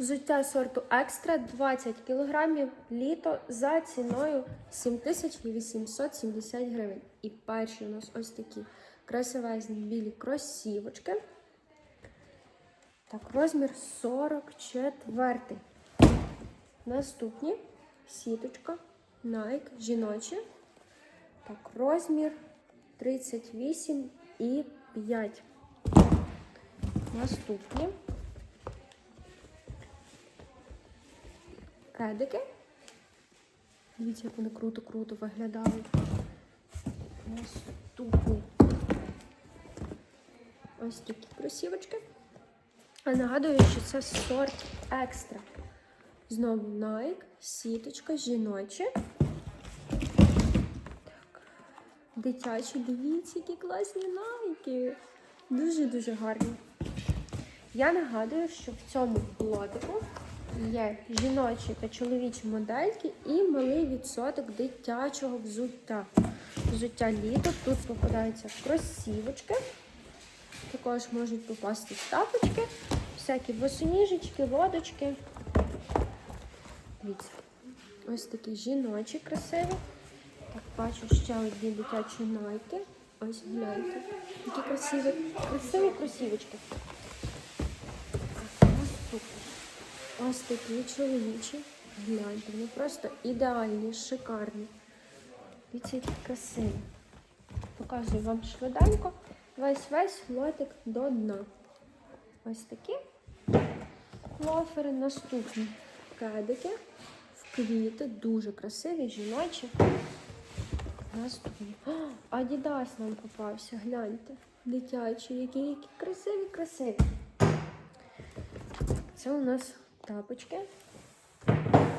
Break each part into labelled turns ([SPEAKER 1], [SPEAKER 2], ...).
[SPEAKER 1] Взуття сорту екстра 20 кг літо за ціною 7870 гривень. І перші у нас ось такі красивезні білі кросівочки. Так, розмір 44. Наступні сіточка, Nike, жіночі. Так, розмір 38 і 5. Наступні. Кедики. Дивіться, як вони круто-круто виглядають. Наступні. Ось такі кросівочки. А нагадую, що це сорт екстра. Знову Nike, сіточка, жіночі. Так. Дитячі, дивіться, які класні найки. Дуже-дуже гарні. Я нагадую, що в цьому лотику є жіночі та чоловічі модельки і малий відсоток дитячого взуття. Взуття літо. Тут попадаються кросівочки. Також можуть попасти тапочки, всякі босоніжечки, лодочки. Дивіться. Ось такі жіночі красиві. Так, бачу ще одні дитячі найки. Ось гляньте. Які красиві, красиві кросівочки. Так, наступні. Ось такі чоловічі. Гляньте, вони просто ідеальні, шикарні. Які красиві. Показую вам швиденько. Весь весь лотик до дна. Ось такі лофери. Наступні кедики в квіти, дуже красиві, жіночі. Наступні. Адідас нам попався, гляньте. Дитячі, які, які красиві, красиві. Це у нас тапочки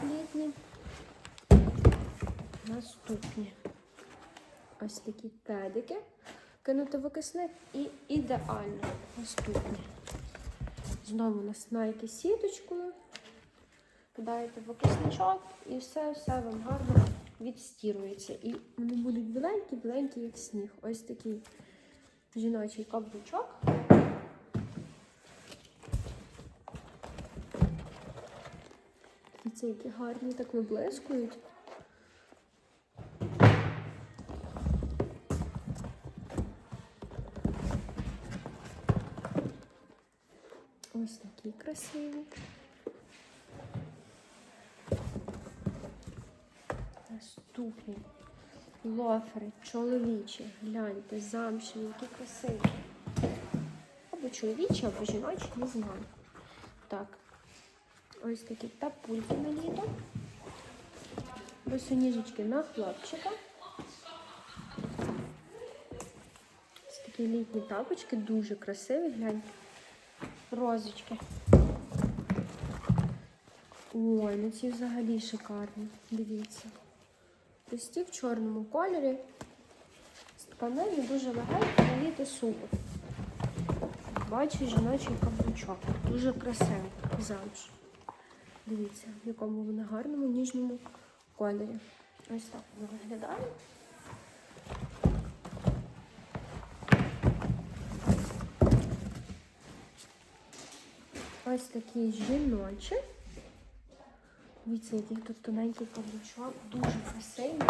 [SPEAKER 1] літні. Наступні. Ось такі кедики. Кинути в окисник і ідеально наступні. Знову у нас сіточкою. Кидаєте в окисничок і все, все вам гарно відстірується. І вони будуть біленькі-біленькі, як сніг. Ось такий жіночий каблучок. Дивіться, які гарні, так виблискують. Ось такі красиві. Наступні лофери чоловічі. Гляньте, замшеві, які красиві. Або чоловічі, або жіночі, не знаю. Так, ось такі тапульки на літо. Босоніжечки на хлопчика. Ось такі літні тапочки, дуже красиві, гляньте. Розочки. Ой, ну ці взагалі шикарні. Дивіться. Прості в чорному кольорі. Тканини дуже легенько, наліти супер. Бачу жіночий каблучок. Дуже красивий замш. Дивіться, в якому вони гарному ніжному кольорі. Ось так воно виглядає. Ось такі жіночі. Дивіться, який тут тоненький каблучок, дуже красивий.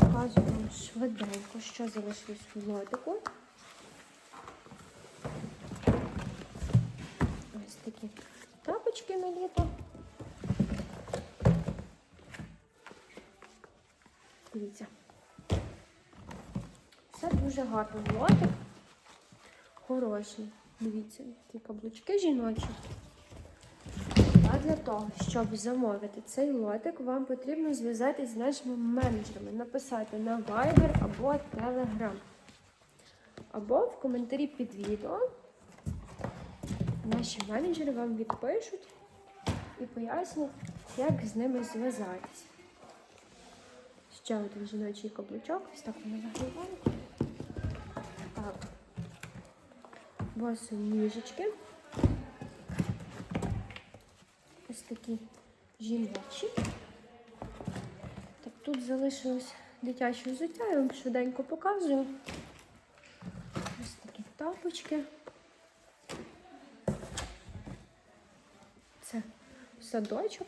[SPEAKER 1] Показую вам швиденько, що залишилось в лотику. Ось такі Дивіться. Все дуже гарно лотик. Хороший. Дивіться, які каблучки жіночі. А для того, щоб замовити цей лотик, вам потрібно зв'язатись з нашими менеджерами, написати на Viber або Telegram. Або в коментарі під відео. Наші менеджери вам відпишуть і пояснять, як з ними зв'язатися. Ще один жіночий каблучок. Ось так вони виглядають. Так. Босоніжечки. Ось такі жіночі. Так, тут залишилось дитяче взуття, я вам швиденько показую. Ось такі тапочки. Це садочок.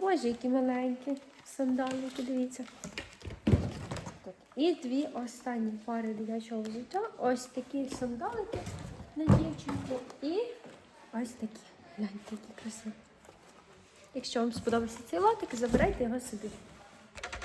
[SPEAKER 1] Боже, які маленькі сандалики, дивіться. І дві останні пари дитячого взуття. Ось такі сандалики на дівчинку. І ось такі. Гляньте, які красиві. Якщо вам сподобався цей лотик, забирайте його собі.